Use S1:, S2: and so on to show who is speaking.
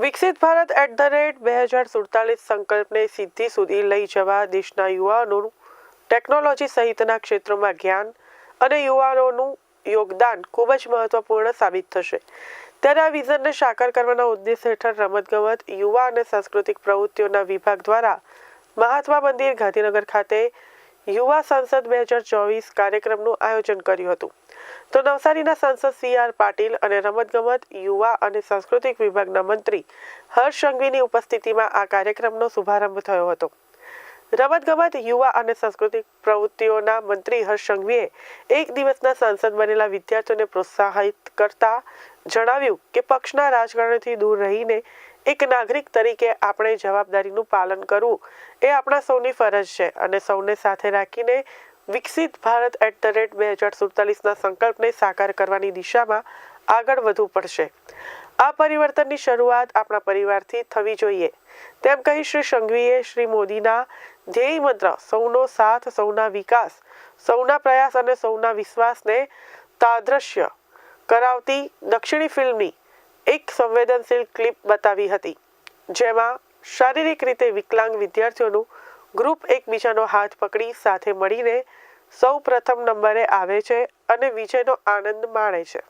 S1: વિકસિત Bharat at the rate બે હજાર સુડતાલીસ સંકલ્પને સિદ્ધિ સુધી લઈ જવા દેશના યુવાનોનું ટેકનોલોજી સહિતના ક્ષેત્રોમાં જ્ઞાન અને યુવાનોનું યોગદાન ખૂબ જ મહત્વપૂર્ણ સાબિત થશે. ત્યારે આ વિઝનને સાકાર કરવાના ઉદ્દેશ હેઠળ રમતગમત, યુવા અને સાંસ્કૃતિક પ્રવૃત્તિઓના વિભાગ દ્વારા મહાત્મા મંદિર ગાંધીનગર ખાતે યુવા સંસદ બે હજાર ચોવીસ કાર્યક્રમનું આયોજન કર્યું હતું. તો નવસારીના સાંસદ સી આર પાટીલ અને રમતગમત, યુવા અને સાંસ્કૃતિક વિભાગના મંત્રી હર્ષ સંઘવીની ઉપસ્થિતિમાં આ કાર્યક્રમનો શુભારંભ થયો હતો. રમતગમત, યુવા અને સાંસ્કૃતિક પ્રવૃત્તિઓના મંત્રી હર્ષ સંઘવીએ એક દિવસના સાંસદ બનેલા વિદ્યાર્થીઓને પ્રોત્સાહિત કરતા જણાવ્યું કે પક્ષના રાજકારણથી દૂર રહીને એક નાગરિક તરીકે આપણે જવાબદારીનું પાલન કરવું એ આપણા સૌની ફરજ છે અને સૌને સાથે રાખીને વિકસિત ભારત એટ ધ રેટ બે હજાર સુડતાલીસના સંકલ્પને સાકાર કરવાની દિશામાં આગળ વધવું પડશે. આ પરિવર્તનની શરૂઆત આપણા પરિવારથી થવી જોઈએ. તેમ કહી શ્રી સંઘવીએ શ્રી મોદીના ધ્યેય મંત્ર સૌનો સાથ, સૌના વિકાસ, સૌના પ્રયાસ અને સૌના વિશ્વાસને તાદ્રશ્ય કરાવતી દક્ષિણી ફિલ્મની એક સંવેદનશીલ ક્લિપ બતાવી હતી, જેમાં શારીરિક રીતે વિકલાંગ વિદ્યાર્થીઓનું ગ્રુપ એકબીજાનો હાથ પકડી સાથે મળીને સૌ પ્રથમ નંબરે આવે છે અને વિજયનો આનંદ માણે છે.